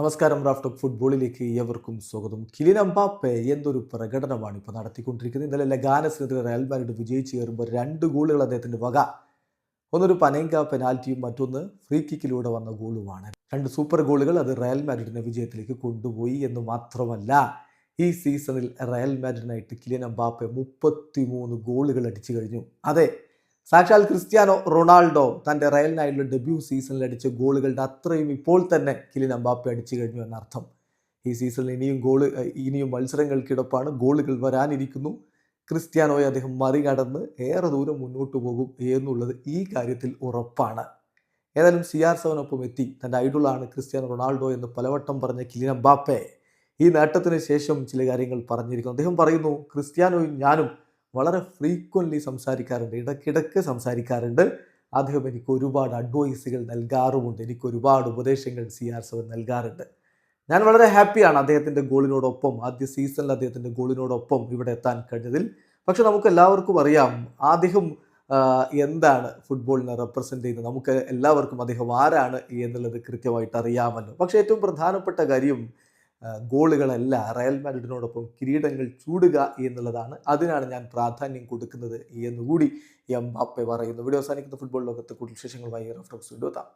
നമസ്കാരം റാഫ്റ്റ് ഫുട്ബോളിലേക്ക് ഏവർക്കും സ്വാഗതം. കിലിൻ അമ്പാപ്പെ എന്തൊരു പ്രകടനമാണ് ഇപ്പോൾ നടത്തിക്കൊണ്ടിരിക്കുന്നത്. ഇന്നലെ ലഗാനസിനെതിരെ റയൽ മാരിഡ് വിജയിച്ച് കയറുമ്പോൾ രണ്ട് ഗോളുകൾ അദ്ദേഹത്തിന്റെ വക. ഒന്നൊരു പനേങ്ക പെനാൽറ്റിയും മറ്റൊന്ന് ഫ്രീ കിക്കിലൂടെ വന്ന ഗോളുമാണ്. രണ്ട് സൂപ്പർ ഗോളുകൾ അത് റയൽ മാരിഡിന്റെ വിജയത്തിലേക്ക് കൊണ്ടുപോയി എന്ന് മാത്രമല്ല ഈ സീസണിൽ റയൽ മാരിഡിനായിട്ട് കിലിൻ അമ്പാപ്പെ മുപ്പത്തിമൂന്ന് ഗോളുകൾ അടിച്ചു കഴിഞ്ഞു. അതെ സാക്ഷാൽ ക്രിസ്ത്യാനോ റൊണാൾഡോ തന്റെ റയലിനായുള്ള ഡെബ്യൂ സീസണിൽ അടിച്ച ഗോളുകളുടെ അത്രയും ഇപ്പോൾ തന്നെ കിലിൻ അമ്പാപ്പെ അടിച്ചു കഴിഞ്ഞു എന്നർത്ഥം. ഈ സീസണിൽ ഇനിയും ഗോൾ ഇനിയും മത്സരങ്ങൾക്കിടപ്പാണ് ഗോളുകൾ വരാനിരിക്കുന്നു. ക്രിസ്ത്യാനോയെ അദ്ദേഹം മറികടന്ന് ഏറെ ദൂരം മുന്നോട്ട് പോകും എന്നുള്ളത് ഈ കാര്യത്തിൽ ഉറപ്പാണ്. ഏതായാലും സി ആർ സെവനൊപ്പം എത്തി. തന്റെ ഐഡോളാണ് ക്രിസ്ത്യാനോ റൊണാൾഡോ എന്ന് പലവട്ടം പറഞ്ഞ കിലിൻ അമ്പാപ്പെ ഈ നേട്ടത്തിന് ശേഷം ചില കാര്യങ്ങൾ പറഞ്ഞിരിക്കുന്നു. അദ്ദേഹം പറയുന്നു ക്രിസ്ത്യാനോയും ഞാനും വളരെ ഫ്രീക്വന്റ്ലി സംസാരിക്കാറുണ്ട് ഇടയ്ക്കിടയ്ക്ക് സംസാരിക്കാറുണ്ട്. അദ്ദേഹം എനിക്ക് ഒരുപാട് അഡ്വൈസുകൾ നൽകാറുമുണ്ട്. എനിക്ക് ഒരുപാട് ഉപദേശങ്ങൾ സി ആർ സെവൻ നൽകാറുണ്ട്. ഞാൻ വളരെ ഹാപ്പിയാണ് അദ്ദേഹത്തിന്റെ ഗോളിനോടൊപ്പം ആദ്യ സീസണിൽ അദ്ദേഹത്തിന്റെ ഗോളിനോടൊപ്പം ഇവിടെ എത്താൻ കഴിഞ്ഞതിൽ. പക്ഷെ നമുക്ക് എല്ലാവർക്കും അറിയാം അദ്ദേഹം എന്താണ് ഫുട്ബോളിനെ റെപ്രസെന്റ് ചെയ്യുന്നത്? നമുക്ക് എല്ലാവർക്കും അദ്ദേഹം ആരാണ് എന്നുള്ളത് കൃത്യമായിട്ട് അറിയാമല്ലോ. പക്ഷേ ഏറ്റവും പ്രധാനപ്പെട്ട കാര്യം ഗോളുകളല്ല റയൽ മാഡ്രിഡിനോടൊപ്പം കിരീടങ്ങൾ ചൂടുക എന്നുള്ളതാണ് അതിനാണ് ഞാൻ പ്രാധാന്യം കൊടുക്കുന്നത് എന്നുകൂടി എം ബാപ്പെ പറയുന്നു. വീഡിയോ അവസാനിക്കുന്ന ഫുട്ബോൾ ലോകത്തെ കൂടുതൽ വിശേഷങ്ങളുമായി റഫ്റ്റോക്സ് വീണ്ടും എത്താം.